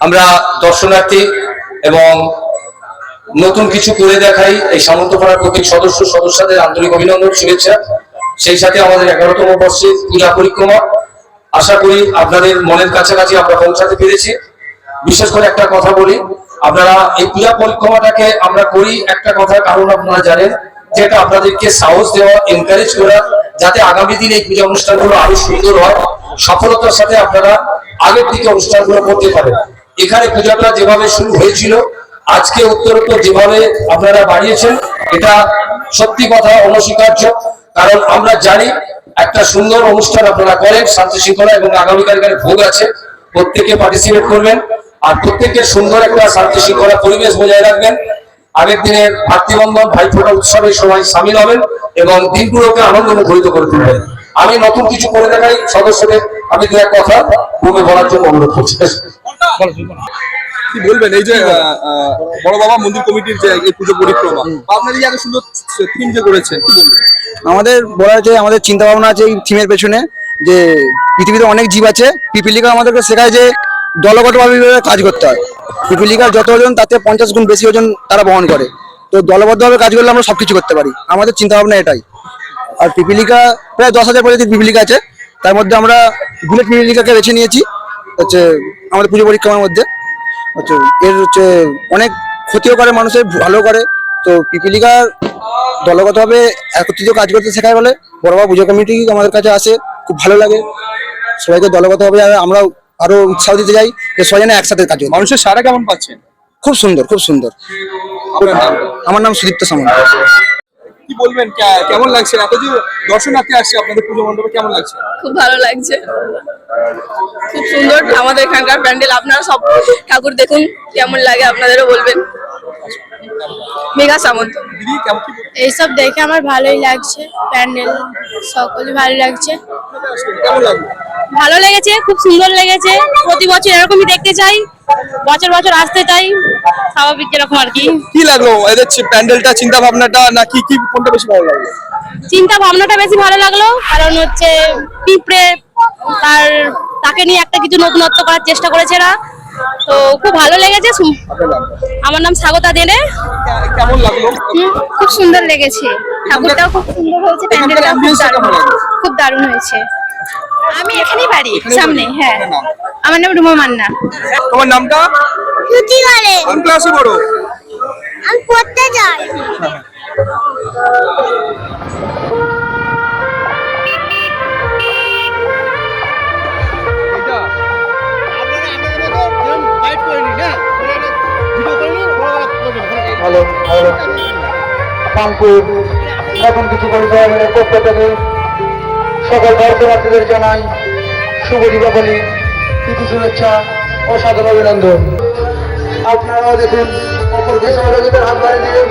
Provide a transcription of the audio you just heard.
আমরা দর্শনার্থী এবং নতুন কিছু করে দেখাই এই সামন্তপাড়ার প্রত্যেক সদস্য, সদস্যদের আন্তরিক অভিনন্দন, শুভেচ্ছা। সেই সাথে আমাদের এগারোতম বর্ষে পূজা পরিক্রমা। আশা করি আপনাদের মনের কাছাকাছি আমরা পৌঁছাতে পেরেছি। বিশেষ করে একটা কথা বলি, আপনারা এই পূজা পরিক্রমাটাকে আমরা করি একটা কথা, কারণ আপনারা জানেন যেটা আপনাদেরকে সাহস দেওয়া এনকারেজ করা, যাতে আগামী দিন এই পূজা অনুষ্ঠানগুলো আরও সুন্দর হয়। সফলতার সাথে আপনারা আগের দিকে অনুষ্ঠানগুলো করতে পারেন। এখানে পূজাটা যেভাবে শুরু হয়েছিল, আজকে উত্তরোত্তর যেভাবে আপনারা বাড়িয়েছেন, এটা সত্যি কথা অনস্বীকার্য। কারণ আমরা জানি একটা সুন্দর অনুষ্ঠান আপনারা করেন, শান্তি শৃঙ্খলা এবং আগামীকাল এখানে ভোগ আছে, প্রত্যেকে পার্টিসিপেট করবেন। আর প্রত্যেকে সুন্দর একটা শান্তি শৃঙ্খলা পরিবেশ বজায় রাখবেন। আগের দিনের ভাতৃবন্ধন, ভাইফোঁটা উৎসবে সবাই সামিল হবেন এবং দিনগুলোকে আনন্দ মুখরিত করে তুলবেন। আমি নতুন কিছু করে দেখাই সদস্যদের, আমি দু এক কথা রুমে বলার জন্য অনুরোধ করছি। কি বলবেন? এই যে বড় বাবা মন্দির কমিটির যে এই পুজো পরিক্রমা আপনার এই এত সুন্দর থিম যে করেছেন কি বলবেন? আমাদের বলার যে আমাদের চিন্তা ভাবনা আছে এই থিমের পেছনে যে পৃথিবীতে অনেক জীব আছে পিপিলিকা আমাদেরকে শেখায় যে দলগতভাবে কাজ করতে হয়। পিপিলিকার যত ওজন তাতে পঞ্চাশ গুণ বেশি ওজন তারা বহন করে। তো দলবদ্ধভাবে কাজ করলে আমরা সবকিছু করতে পারি। আমাদের চিন্তা ভাবনা এটাই। আর পিপিলিকা প্রায় দশ হাজার প্রজাতির পিপিলিকা আছে। তার মধ্যে আমরা বুলেট পিপিলিকাকে বেছে নিয়েছি। হচ্ছে আমাদের পুজো পরীক্ষার মধ্যে। হচ্ছে এর হচ্ছে অনেক ক্ষতিও করে মানুষের ভালো করে। তো পিপিলিকার দলগতভাবে একত্রিত কাজ করতে শেখায় বলে বড়বা পুজো কমিটি আমাদের কাছে আসে খুব ভালো লাগে। সবাইকে দলগতভাবে আমরা আরও উৎসাহ দিতে যাই যে সবাই যেন একসাথে কাজ করে মানুষের সারা কেমন পাচ্ছেন? খুব সুন্দর খুব সুন্দর। আমার নাম সুদীপ্ত সামন্ত। কি বলবেন? কেমন লাগছে? এত যে দর্শনার্থী আসছে আপনাদের পুজো মণ্ডপে কেমন লাগছে? খুব ভালো লাগছে। খুব সুন্দর আমাদের এখানকার প্যান্ডেল। আপনারা সব ঠাকুর দেখুন কেমন লাগে আপনাদেরও বলবেন। মেঘা সামন্ত? এইসব দেখে আমার ভালোই লাগছে প্যান্ডেল সকলই ভালো লাগছে। ভালো লেগেছে খুব সুন্দর লেগেছে। প্রতি বছর এরকমই দেখতে চাই বছর বছর আসতে চাই। স্বাভাবিক যেরকম আর কি। কি লাগল? এদের প্যান্ডেলটা চিন্তা ভাবনাটা না কি কি কোনটা বেশি ভালো লাগল? চিন্তা ভাবনাটা বেশি ভালো লাগল কারণ হচ্ছে পিঁপড়ে তার তাকে নিয়ে একটা কিছু নতুনত্ব করার চেষ্টা করেছে এরা। তো খুব ভালো লেগেছে? আমার নাম স্বাগতা দেনে। কেমন লাগল? খুব সুন্দর লেগেছে। ঠাকুরটাও খুব সুন্দর হয়েছে প্যান্ডেলটাও খুব দারুণ। খুব দারুণ হয়েছে। আমি এখানেই বাড়ি সামনে হ্যাঁ। আমার নাম রুমা মান্না। তোমার নামটা? ছুটি করে। কোন ক্লাসে পড়ো? আমি পড়তে যাই। ভালো ভালো। কানপুর নতুন কিছু পরিচালনের পক্ষ থেকে সকল দর্শনার্থীদের জানাই শুভ দীপাবলি প্রীতি শুভেচ্ছা ও অভিনন্দন। আপনারাও দেখুন অপরকে সহযোগিতার হাত বাড়িয়ে দিয়ে